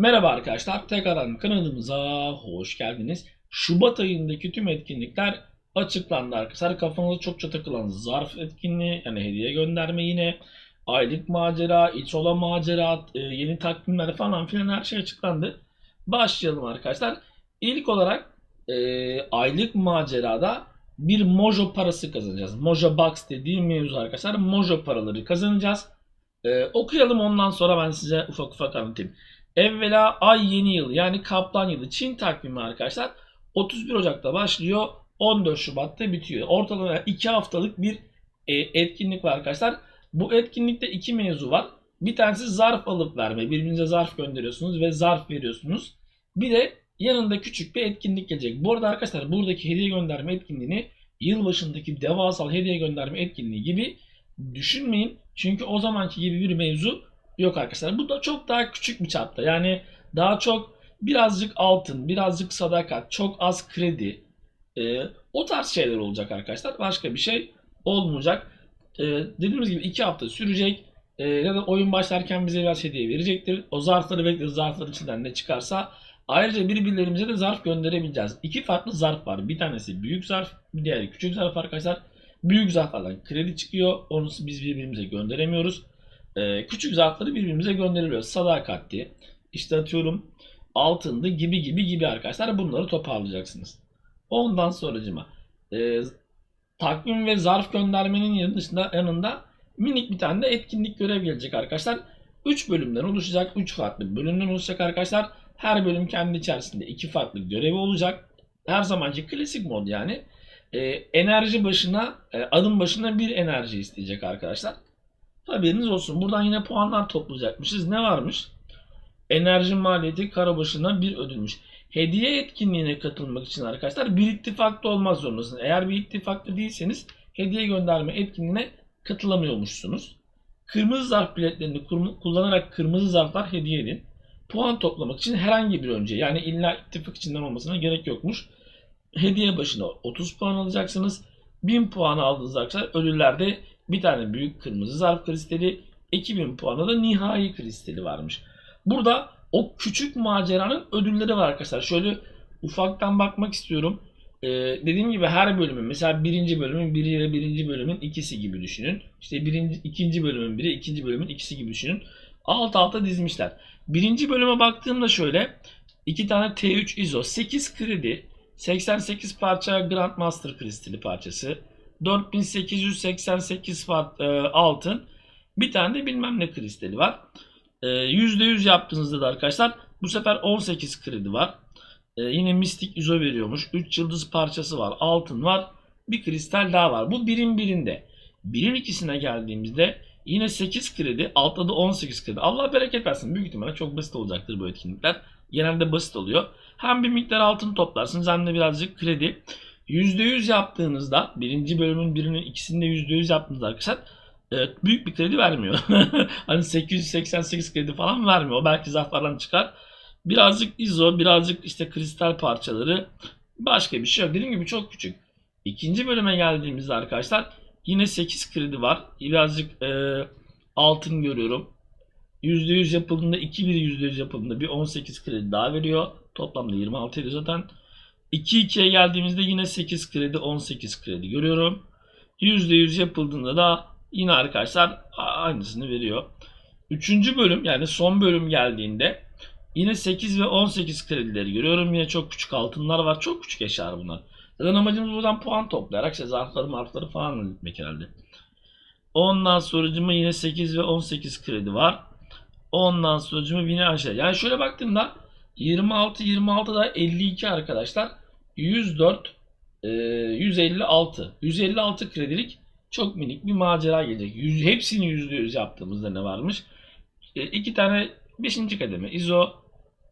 Merhaba arkadaşlar, tekrardan kanalımıza hoş geldiniz. Şubat ayındaki tüm etkinlikler açıklandı arkadaşlar. Kafanıza çokça takılan zarf etkinliği, yani hediye gönderme yine, aylık macera, iç ola macera, e, yeni takvimler falan filan her şey açıklandı. Başlayalım arkadaşlar. İlk olarak e, aylık macerada bir mojo parası kazanacağız. Mojo box dediğim mevzu arkadaşlar. Mojo paraları kazanacağız. E, okuyalım ondan sonra ben size ufak ufak anlatayım. Evvela ay yeni yıl yani Kaplan yılı Çin takvimi arkadaşlar 31 Ocak'ta başlıyor 14 Şubat'ta bitiyor. Ortalama 2 haftalık bir e, etkinlik var arkadaşlar. Bu etkinlikte iki mevzu var. Bir tanesi zarf alıp verme. Birbirinize zarf gönderiyorsunuz ve zarf veriyorsunuz. Bir de yanında küçük bir etkinlik gelecek. Bu arada arkadaşlar buradaki hediye gönderme etkinliğini yılbaşındaki devasal hediye gönderme etkinliği gibi düşünmeyin. Çünkü o zamanki gibi bir mevzu yok arkadaşlar. Bu da çok daha küçük bir çapta. Yani daha çok birazcık altın, birazcık sadakat, çok az kredi. e, o tarz şeyler olacak arkadaşlar. Başka bir şey olmayacak. E, dediğimiz gibi iki hafta sürecek. E, ya da oyun başlarken bize biraz hediye verecektir. O zarfları bekleriz. Zarfların içinden ne çıkarsa. Ayrıca birbirlerimize de zarf gönderebileceğiz. İki farklı zarf var. Bir tanesi büyük zarf, bir diğeri küçük zarf arkadaşlar. Büyük zarflardan kredi çıkıyor. Onu biz birbirimize gönderemiyoruz. Ee, küçük zarfları birbirimize gönderiliyor. Sadakatli, işte atıyorum altındı gibi gibi gibi arkadaşlar bunları toparlayacaksınız. Ondan sonracıma e, takvim ve zarf göndermenin yanı dışında yanında minik bir tane de etkinlik görev gelecek arkadaşlar. 3 bölümden oluşacak. 3 farklı bölümden oluşacak arkadaşlar. Her bölüm kendi içerisinde 2 farklı görevi olacak. Her zamanki klasik mod yani. E, enerji başına, e, adım başına bir enerji isteyecek arkadaşlar. Haberiniz olsun. Buradan yine puanlar toplayacakmışız. Ne varmış? Enerji maliyeti kara başına bir ödülmüş. Hediye etkinliğine katılmak için arkadaşlar bir ittifakta olmak zorundasınız. Eğer bir ittifakta değilseniz hediye gönderme etkinliğine katılamıyormuşsunuz. Kırmızı zarf biletlerini kullanarak kırmızı zarflar hediye edin. Puan toplamak için herhangi bir önce yani illa ittifak içinden olmasına gerek yokmuş. Hediye başına 30 puan alacaksınız. 1000 puan aldığınız arkadaşlar ödüllerde bir tane büyük kırmızı zarf kristali, 2000 puanı da nihai kristali varmış. Burada o küçük maceranın ödülleri var arkadaşlar. Şöyle ufaktan bakmak istiyorum. Ee, dediğim gibi her bölümün mesela birinci bölümün biri ile birinci bölümün ikisi gibi düşünün. İşte birinci, ikinci bölümün biri, ikinci bölümün ikisi gibi düşünün. Alt alta dizmişler. Birinci bölüme baktığımda şöyle iki tane T3 ISO, 8 kredi, 88 parça Grandmaster kristali parçası, 4888 fart, e, altın. Bir tane de bilmem ne kristali var. E, %100 yaptığınızda da arkadaşlar bu sefer 18 kredi var. E, yine mistik izo veriyormuş. 3 yıldız parçası var. Altın var. Bir kristal daha var. Bu birim birinde. Birim ikisine geldiğimizde yine 8 kredi. Altta da 18 kredi. Allah bereket versin. Büyük ihtimalle çok basit olacaktır bu etkinlikler. Genelde basit oluyor. Hem bir miktar altın toplarsınız hem de birazcık kredi. %100 yaptığınızda birinci bölümün birinin ikisinde %100 yaptığınızda arkadaşlar evet, büyük bir kredi vermiyor. hani 888 kredi falan vermiyor. O belki zarflardan çıkar. Birazcık izo, birazcık işte kristal parçaları başka bir şey yok. Dediğim gibi çok küçük. İkinci bölüme geldiğimizde arkadaşlar yine 8 kredi var. Birazcık e, altın görüyorum. %100 yapıldığında 2 bir %100 yapıldığında bir 18 kredi daha veriyor. Toplamda 26 ediyor zaten. 2-2'ye geldiğimizde yine 8 kredi 18 kredi görüyorum. %100 yapıldığında da yine arkadaşlar aynısını veriyor. Üçüncü bölüm yani son bölüm geldiğinde yine 8 ve 18 kredileri görüyorum. Yine çok küçük altınlar var. Çok küçük eşyalar bunlar. Zaten amacımız buradan puan toplayarak işte zarfları marfları falan halletmek herhalde. Ondan sonracıma yine 8 ve 18 kredi var. Ondan sonracıma yine aşağı. Yani şöyle baktığımda 26 26 da 52 arkadaşlar. 104 e, 156 156 kredilik çok minik bir macera gelecek. Yüz, hepsini %100 yaptığımızda ne varmış? E, iki tane 5. kademe ISO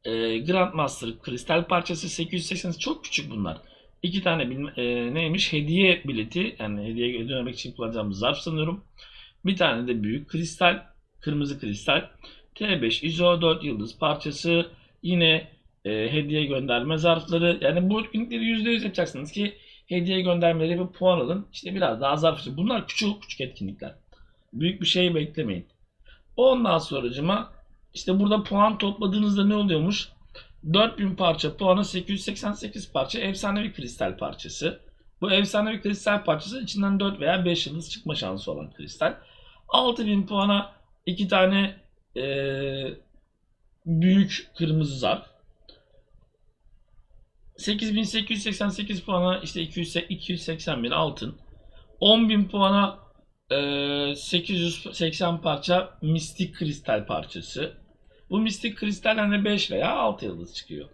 e, Grandmaster kristal parçası 880 çok küçük bunlar. İki tane e, neymiş? Hediye bileti yani hediye ödemek için kullanacağımız zarf sanıyorum. Bir tane de büyük kristal, kırmızı kristal. T5 ISO 4 yıldız parçası. Yine e, hediye gönderme zarfları. Yani bu etkinlikleri %100 yapacaksınız ki hediye göndermeleri bir puan alın. İşte biraz daha zarf. Bunlar küçük küçük etkinlikler. Büyük bir şey beklemeyin. Ondan sonracıma İşte burada puan topladığınızda ne oluyormuş? 4000 parça puanı 888 parça efsanevi kristal parçası. Bu efsanevi kristal parçası içinden 4 veya 5 yıldız çıkma şansı olan kristal. 6000 puana 2 tane eee, büyük kırmızı zarf. 8888 puana işte 200, 280 bin altın. 10.000 puana eee, 880 parça mistik kristal parçası. Bu mistik kristalden de 5 veya 6 yıldız çıkıyor.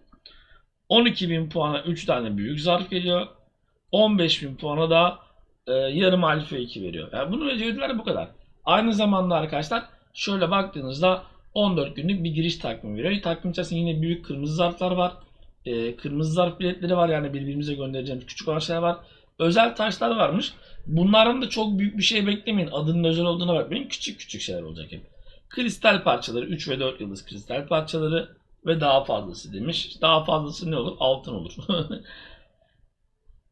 12.000 puana 3 tane büyük zarf geliyor. 15.000 puana da e, yarım alfa 2 veriyor. Yani bunun ödülleri bu kadar. Aynı zamanda arkadaşlar şöyle baktığınızda 14 günlük bir giriş takvimi veriyor. Takvim içerisinde yine büyük kırmızı zarflar var. E, kırmızı zarf biletleri var yani birbirimize göndereceğimiz küçük olan şeyler var. Özel taşlar varmış. Bunlardan da çok büyük bir şey beklemeyin. Adının özel olduğuna bakmayın. Küçük küçük şeyler olacak hep. Kristal parçaları 3 ve 4 yıldız kristal parçaları ve daha fazlası demiş. Daha fazlası ne olur? Altın olur.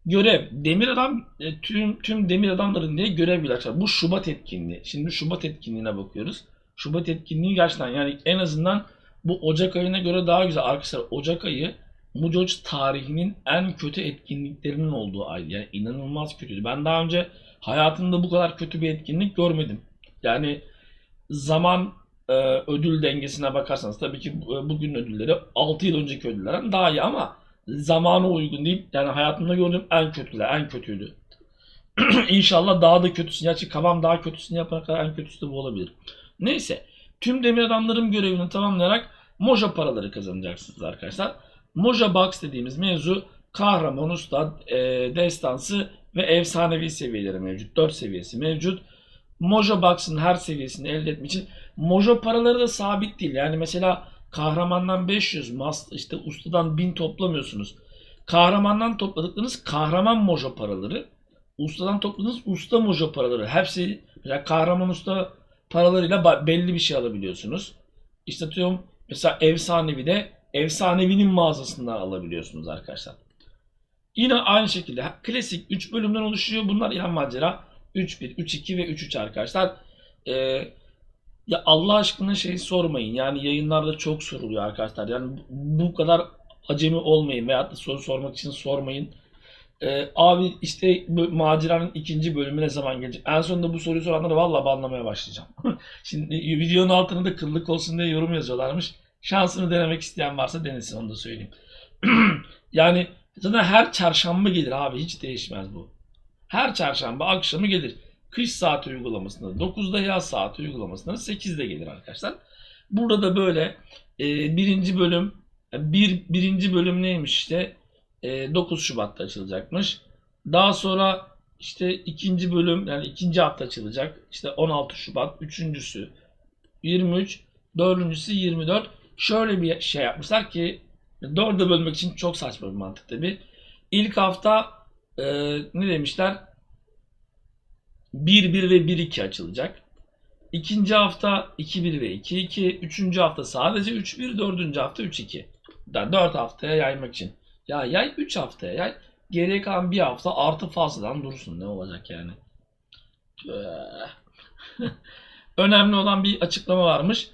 görev. Demir adam e, tüm tüm demir adamların diye görev bile açar. Bu Şubat etkinliği. Şimdi Şubat etkinliğine bakıyoruz. Şubat etkinliği gerçekten yani en azından bu Ocak ayına göre daha güzel. Arkadaşlar Ocak ayı Mucoc tarihinin en kötü etkinliklerinin olduğu ay. Yani inanılmaz kötüydü. Ben daha önce hayatımda bu kadar kötü bir etkinlik görmedim. Yani zaman e, ödül dengesine bakarsanız tabii ki bu- bugün ödülleri 6 yıl önceki ödüllerden daha iyi ama zamana uygun değil. Yani hayatımda gördüğüm en kötüler, en kötüydü. İnşallah daha da kötüsünü, gerçi kabam daha kötüsünü yapana kadar en kötüsü de bu olabilir. Neyse, tüm demir adamların görevini tamamlayarak Moja paraları kazanacaksınız arkadaşlar. Moja Box dediğimiz mevzu kahraman, usta, e, destansı ve efsanevi seviyeleri mevcut. 4 seviyesi mevcut. Mojo Box'ın her seviyesini elde etmek için Mojo paraları da sabit değil. Yani mesela kahramandan 500, mas işte ustadan 1000 toplamıyorsunuz. Kahramandan topladıklarınız kahraman mojo paraları. Ustadan topladığınız usta mojo paraları. Hepsi mesela kahraman usta paralarıyla belli bir şey alabiliyorsunuz. İşte atıyorum mesela efsanevi de efsanevinin mağazasından alabiliyorsunuz arkadaşlar. Yine aynı şekilde klasik 3 bölümden oluşuyor. Bunlar yan macera 3-1, 3-2 ve 3-3 arkadaşlar. Ee, ya Allah aşkına şey sormayın. Yani yayınlarda çok soruluyor arkadaşlar. Yani bu kadar acemi olmayın veyahut da soru sormak için sormayın. Ee, abi işte bu maceranın ikinci bölümü ne zaman gelecek? En sonunda bu soruyu soranları vallahi banlamaya başlayacağım. Şimdi videonun altına da kıllık olsun diye yorum yazıyorlarmış. Şansını denemek isteyen varsa denesin onu da söyleyeyim. yani zaten her çarşamba gelir abi hiç değişmez bu. Her çarşamba akşamı gelir. Kış saati uygulamasında 9'da yaz saati uygulamasında 8'de gelir arkadaşlar. Burada da böyle e, birinci bölüm bir birinci bölüm neymiş işte e, 9 Şubat'ta açılacakmış. Daha sonra işte ikinci bölüm yani ikinci hafta açılacak. İşte 16 Şubat, üçüncüsü 23, dördüncüsü 24. Şöyle bir şey yapmışlar ki dörde bölmek için çok saçma bir mantık tabi. İlk hafta e, ne demişler? 1-1 ve 1-2 açılacak. İkinci hafta 2-1 ve 2-2. Üçüncü hafta sadece 3-1. Dördüncü hafta 3-2. Yani 4 haftaya yaymak için. Ya yay 3 haftaya yay. Geriye kalan bir hafta artı fazladan dursun. Ne olacak yani? Önemli olan bir açıklama varmış.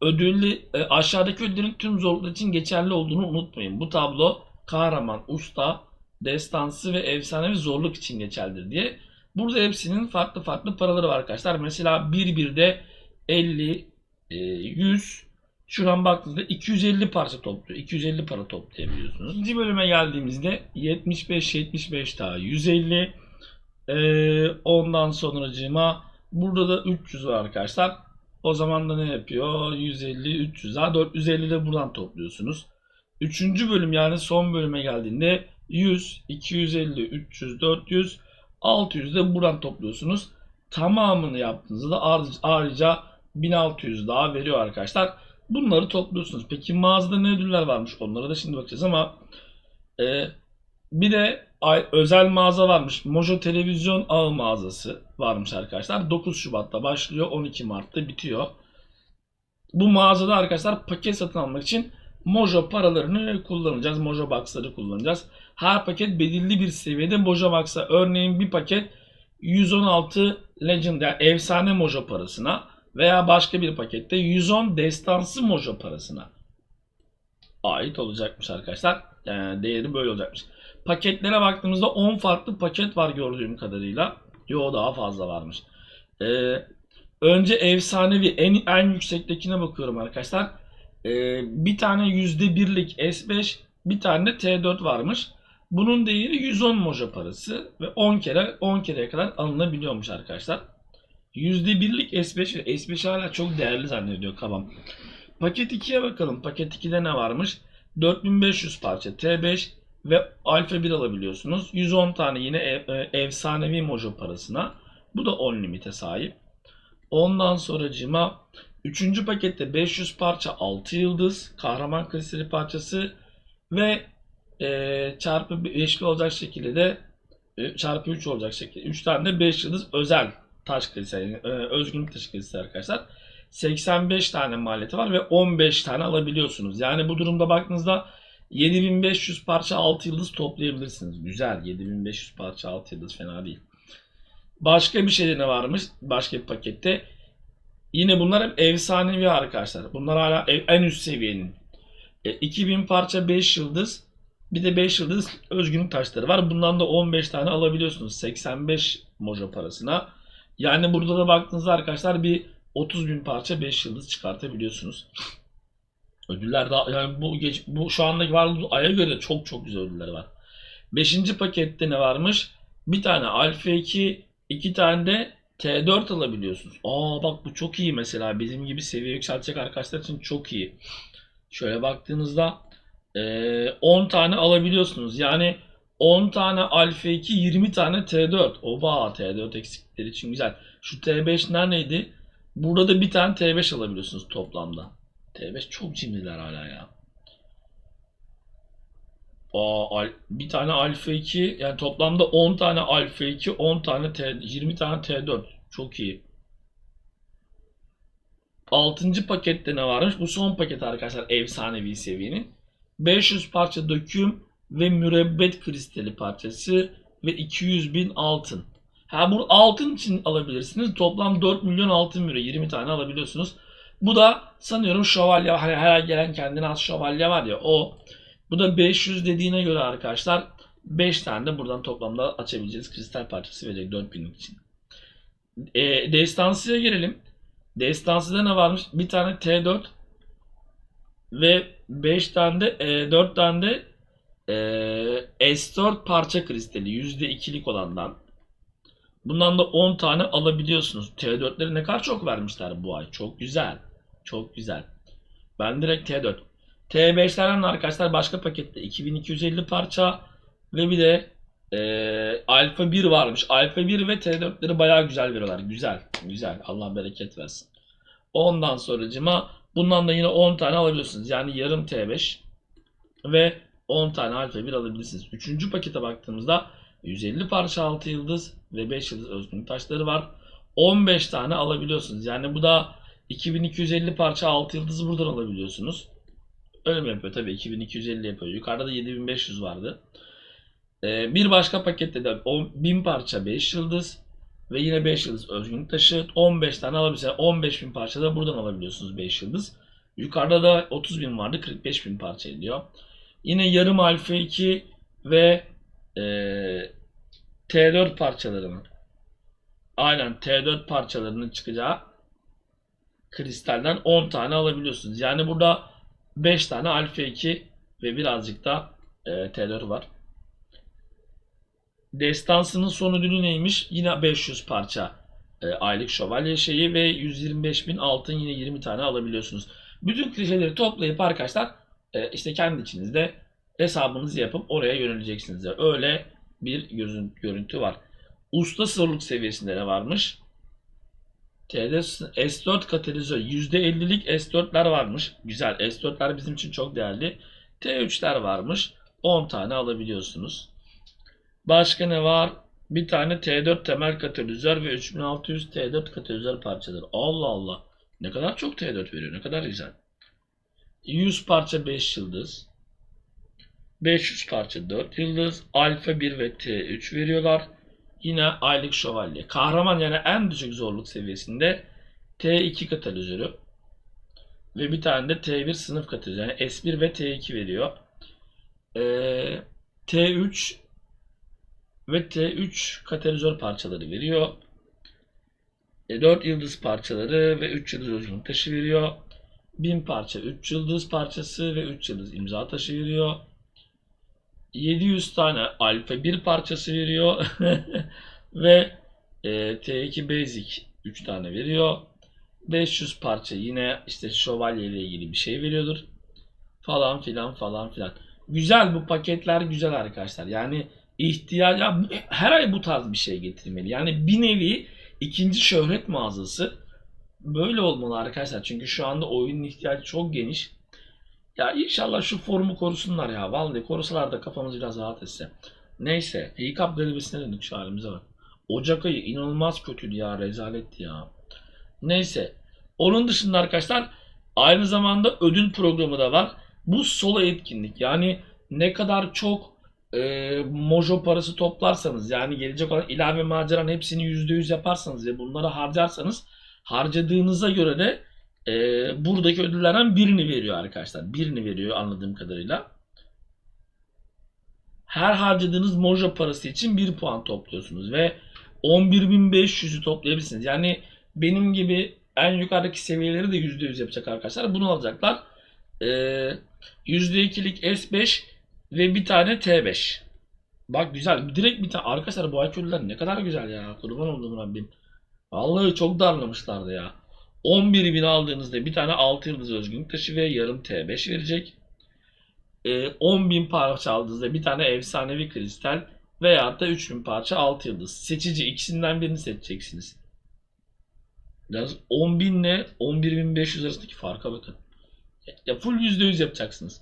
Ödüllü, e, aşağıdaki ödüllerin tüm zorluklar için geçerli olduğunu unutmayın. Bu tablo kahraman, usta, destansı ve efsanevi zorluk için geçerlidir diye. Burada hepsinin farklı farklı paraları var arkadaşlar. Mesela 1-1'de 50, e, 100, şuradan baktığınızda 250 parça topluyor. 250 para toplayabiliyorsunuz. İkinci bölüme geldiğimizde 75-75 daha 150. E, ondan sonracığıma burada da 300 var arkadaşlar. O zaman da ne yapıyor? 150, 300 daha 450 de buradan topluyorsunuz. Üçüncü bölüm yani son bölüme geldiğinde 100, 250, 300, 400, 600 de buradan topluyorsunuz. Tamamını yaptığınızda ayrıca 1600 daha veriyor arkadaşlar. Bunları topluyorsunuz. Peki mağazada ne ödüller varmış? Onlara da şimdi bakacağız ama e, bir de özel mağaza varmış. Mojo Televizyon Ağı mağazası varmış arkadaşlar. 9 Şubat'ta başlıyor. 12 Mart'ta bitiyor. Bu mağazada arkadaşlar paket satın almak için Mojo paralarını kullanacağız. Mojo Box'ları kullanacağız. Her paket belirli bir seviyede Mojo Box'a örneğin bir paket 116 Legend yani efsane Mojo parasına veya başka bir pakette 110 destansı mojo parasına ait olacakmış arkadaşlar. Yani değeri böyle olacakmış. Paketlere baktığımızda 10 farklı paket var gördüğüm kadarıyla. Yo daha fazla varmış. Ee, önce efsanevi en, en yüksektekine bakıyorum arkadaşlar. Ee, bir tane %1'lik S5 bir tane de T4 varmış. Bunun değeri 110 mojo parası ve 10 kere 10 kereye kadar alınabiliyormuş arkadaşlar. %1'lik S5 ve S5 hala çok değerli zannediyor kabam. Paket 2'ye bakalım. Paket 2'de ne varmış? 4500 parça T5 ve Alfa 1 alabiliyorsunuz. 110 tane yine ev- e, efsanevi mojo parasına. Bu da 10 limite sahip. Ondan sonracıma 3. pakette 500 parça 6 yıldız kahraman kristali parçası ve e, çarpı 5'li olacak şekilde de e, çarpı 3 olacak şekilde 3 tane de 5 yıldız özel taş kristali yani, e, özgünlük taş kristali arkadaşlar. 85 tane maliyeti var ve 15 tane alabiliyorsunuz. Yani bu durumda baktığınızda 7500 parça 6 yıldız toplayabilirsiniz. Güzel 7500 parça 6 yıldız fena değil. Başka bir şey de ne varmış? Başka bir pakette. Yine bunlar hep efsanevi arkadaşlar. Bunlar hala ev- en üst seviyenin. E, 2000 parça 5 yıldız. Bir de 5 yıldız özgünlük taşları var. Bundan da 15 tane alabiliyorsunuz. 85 mojo parasına. Yani burada da baktığınızda arkadaşlar bir 30 bin parça 5 yıldız çıkartabiliyorsunuz. Ödüller daha yani bu geç, bu şu andaki varlığı aya göre çok çok güzel ödüller var. 5. pakette ne varmış? Bir tane Alfa 2, iki tane de T4 alabiliyorsunuz. Aa bak bu çok iyi mesela. Bizim gibi seviye yükseltecek arkadaşlar için çok iyi. Şöyle baktığınızda 10 tane alabiliyorsunuz. Yani 10 tane Alfa 2, 20 tane T4. Oba T4 eksikleri için güzel. Şu T5 neredeydi? Burada da bir tane T5 alabiliyorsunuz toplamda. T5 çok cimriler hala ya. Aa, bir tane Alfa 2 yani toplamda 10 tane Alfa 2, 10 tane T, 20 tane T4. Çok iyi. 6. pakette ne varmış? Bu son paket arkadaşlar efsanevi seviyenin. 500 parça döküm ve mürebbet kristali parçası ve 200 bin altın. Ha bu altın için alabilirsiniz. Toplam 4 milyon altın veriyor. 20 tane alabiliyorsunuz. Bu da sanıyorum şövalye hani her gelen kendine az şövalye var ya o. Bu da 500 dediğine göre arkadaşlar 5 tane de buradan toplamda açabileceğiz kristal parçası verecek 4000'lik için. E, destansıya girelim. Destansıda ne varmış? Bir tane T4 ve 5 tane de e, 4 tane de e, S4 parça kristali %2'lik olandan. Bundan da 10 tane alabiliyorsunuz. T4'leri ne kadar çok vermişler bu ay. Çok güzel. Çok güzel. Ben direkt T4. T5'lerden de arkadaşlar başka pakette 2250 parça ve bir de e, Alfa 1 varmış. Alfa 1 ve T4'leri bayağı güzel veriyorlar. Güzel. Güzel. Allah bereket versin. Ondan sonracıma bundan da yine 10 tane alabiliyorsunuz. Yani yarım T5 ve 10 tane Alfa 1 alabilirsiniz. Üçüncü pakete baktığımızda 150 parça 6 yıldız ve 5 yıldız özgünlük taşları var. 15 tane alabiliyorsunuz. Yani bu da 2250 parça 6 yıldızı buradan alabiliyorsunuz. Öyle mi yapıyor? Tabii 2250 yapıyor. Yukarıda da 7500 vardı. Ee, bir başka pakette de 10 1000 parça 5 yıldız ve yine 5 yıldız özgünlük taşı. 15 tane alabilirsiniz. 15 bin parça da buradan alabiliyorsunuz 5 yıldız. Yukarıda da 30 bin vardı. 45 bin parça ediyor. Yine yarım alfa 2 ve e, T4 parçalarının aynen T4 parçalarının çıkacağı kristalden 10 tane alabiliyorsunuz. Yani burada 5 tane alfa 2 ve birazcık da e, T4 var. Destansının son ödülü neymiş? Yine 500 parça e, aylık şövalye şeyi ve 125 bin altın yine 20 tane alabiliyorsunuz. Bütün klişeleri toplayıp arkadaşlar e, işte kendi içinizde hesabınızı yapıp oraya yöneleceksiniz. Öyle bir gözün, görüntü var. Usta sırlık seviyesinde ne varmış? T'de S4 katalizör %50'lik S4'ler varmış. Güzel. S4'ler bizim için çok değerli. T3'ler varmış. 10 tane alabiliyorsunuz. Başka ne var? Bir tane T4 temel katalizör ve 3600 T4 katalizör parçaları. Allah Allah. Ne kadar çok T4 veriyor. Ne kadar güzel. 100 parça 5 yıldız. 500 parça 4 yıldız. Alfa 1 ve T3 veriyorlar. Yine aylık şövalye. Kahraman yani en düşük zorluk seviyesinde T2 katalizörü ve bir tane de T1 sınıf katalizörü. Yani S1 ve T2 veriyor. Ee, T3 ve T3 katalizör parçaları veriyor. 4 yıldız parçaları ve 3 yıldız özgünlük taşı veriyor. 1000 parça 3 yıldız parçası ve 3 yıldız imza taşı veriyor. 700 tane alfa 1 parçası veriyor. ve e, T2 basic 3 tane veriyor. 500 parça yine işte şövalye ile ilgili bir şey veriyordur. Falan filan falan filan. Güzel bu paketler güzel arkadaşlar. Yani ihtiyaç ya bu- her ay bu tarz bir şey getirmeli. Yani bir nevi ikinci şöhret mağazası böyle olmalı arkadaşlar. Çünkü şu anda oyunun ihtiyacı çok geniş. Ya inşallah şu formu korusunlar ya. Vallahi korusalar da kafamız biraz rahat etse. Neyse. Hikap galibesine döndük şu halimize bak. Ocak ayı inanılmaz kötüydü ya. Rezaletti ya. Neyse. Onun dışında arkadaşlar aynı zamanda ödül programı da var. Bu solo etkinlik. Yani ne kadar çok e, mojo parası toplarsanız yani gelecek olan ilave maceranın hepsini %100 yaparsanız ve bunları harcarsanız harcadığınıza göre de e, buradaki ödüllerden birini veriyor arkadaşlar. Birini veriyor anladığım kadarıyla. Her harcadığınız mojo parası için 1 puan topluyorsunuz ve 11.500'ü toplayabilirsiniz. Yani benim gibi en yukarıdaki seviyeleri de %100 yapacak arkadaşlar. Bunu alacaklar. Ee, %2'lik S5 ve bir tane T5. Bak güzel. Direkt bir tane. Arkadaşlar bu ayki ne kadar güzel ya. Kurban olduğum Rabbim. Vallahi çok darlamışlardı ya. 11.000 aldığınızda bir tane 6 yıldız özgünlük taşı ve yarım T5 verecek. Ee, 10.000 parça aldığınızda bir tane efsanevi kristal veyahut da 3000 parça 6 yıldız. Seçici ikisinden birini seçeceksiniz. Yalnız 10.000 ile 11.500 arasındaki farka bakın. Ya full %100 yapacaksınız.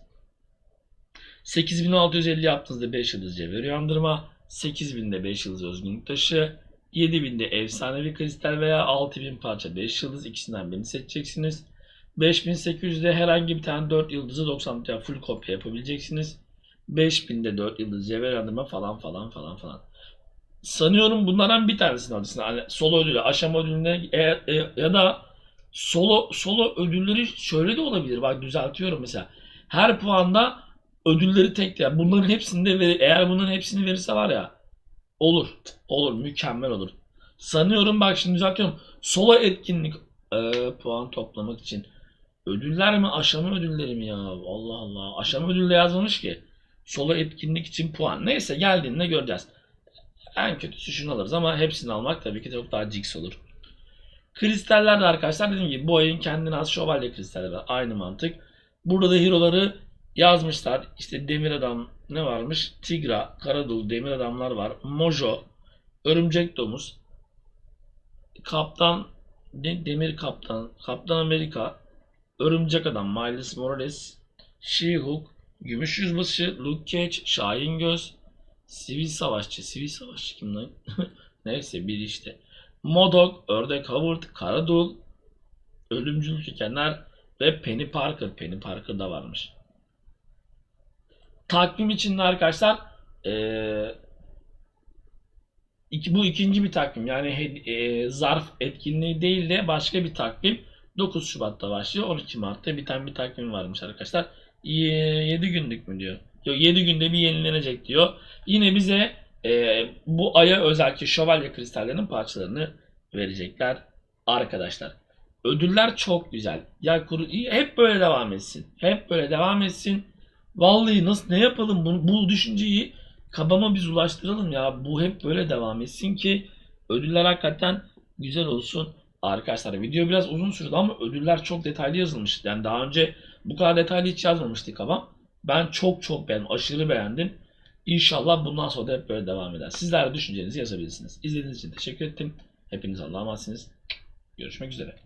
8650 yaptığınızda 5 yıldız cevher uyandırma. 8000'de 5 yıldız özgünlük taşı. 7000'de efsanevi kristal veya 6000 parça 5 yıldız ikisinden birini seçeceksiniz. 5800'de herhangi bir tane 4 yıldızı 90 yani full kopya yapabileceksiniz. 5000'de 4 yıldız cevher uyandırma falan falan falan falan. Sanıyorum bunlardan bir tanesini alırsın. Hani solo ödülü, aşama ödülüne e, e, ya da solo solo ödülleri şöyle de olabilir. Bak düzeltiyorum mesela. Her puanda ödülleri tek yani bunların hepsinde eğer bunların hepsini verirse var ya olur. Olur. Mükemmel olur. Sanıyorum bak şimdi düzeltiyorum. Solo etkinlik e, puan toplamak için ödüller mi aşama ödülleri mi ya? Allah Allah. Aşama ödülü yazmamış ki. Solo etkinlik için puan. Neyse geldiğinde göreceğiz. En kötüsü şunu alırız ama hepsini almak tabii ki çok daha jigs olur. Kristaller de arkadaşlar dediğim gibi bu ayın kendine az şövalye kristalleri var. Aynı mantık. Burada da hero'ları yazmışlar. İşte demir adam ne varmış? Tigra, Karadul, demir adamlar var. Mojo, örümcek domuz, kaptan, ne, demir kaptan, kaptan Amerika, örümcek adam, Miles Morales, She-Hulk, gümüş yüzbaşı, Luke Cage, Şahin Göz, sivil savaşçı, sivil savaşçı kim lan? Neyse bir işte. Modok, Ördek Howard, Karadul, Ölümcül Kökenler ve Penny Parker. Penny Parker da varmış. Takvim içinde arkadaşlar eee, iki, bu ikinci bir takvim. Yani eee, zarf etkinliği değil de başka bir takvim. 9 Şubat'ta başlıyor. 12 Mart'ta biten bir takvim varmış arkadaşlar. 7 günlük mü diyor. Yok 7 günde bir yenilenecek diyor. Yine bize e, bu aya özel ki şövalye kristallerinin parçalarını verecekler arkadaşlar. Ödüller çok güzel. Ya kuru, hep böyle devam etsin. Hep böyle devam etsin. Vallahi nasıl ne yapalım bunu, bu düşünceyi kabama biz ulaştıralım ya. Bu hep böyle devam etsin ki ödüller hakikaten güzel olsun. Arkadaşlar video biraz uzun sürdü ama ödüller çok detaylı yazılmış. Yani daha önce bu kadar detaylı hiç yazmamıştı kabam. Ben çok çok beğendim. Aşırı beğendim. İnşallah bundan sonra da hep böyle devam eder. Sizler de düşüncelerinizi yazabilirsiniz. İzlediğiniz için teşekkür ettim. Hepiniz Allah'a emanetsiniz. Görüşmek üzere.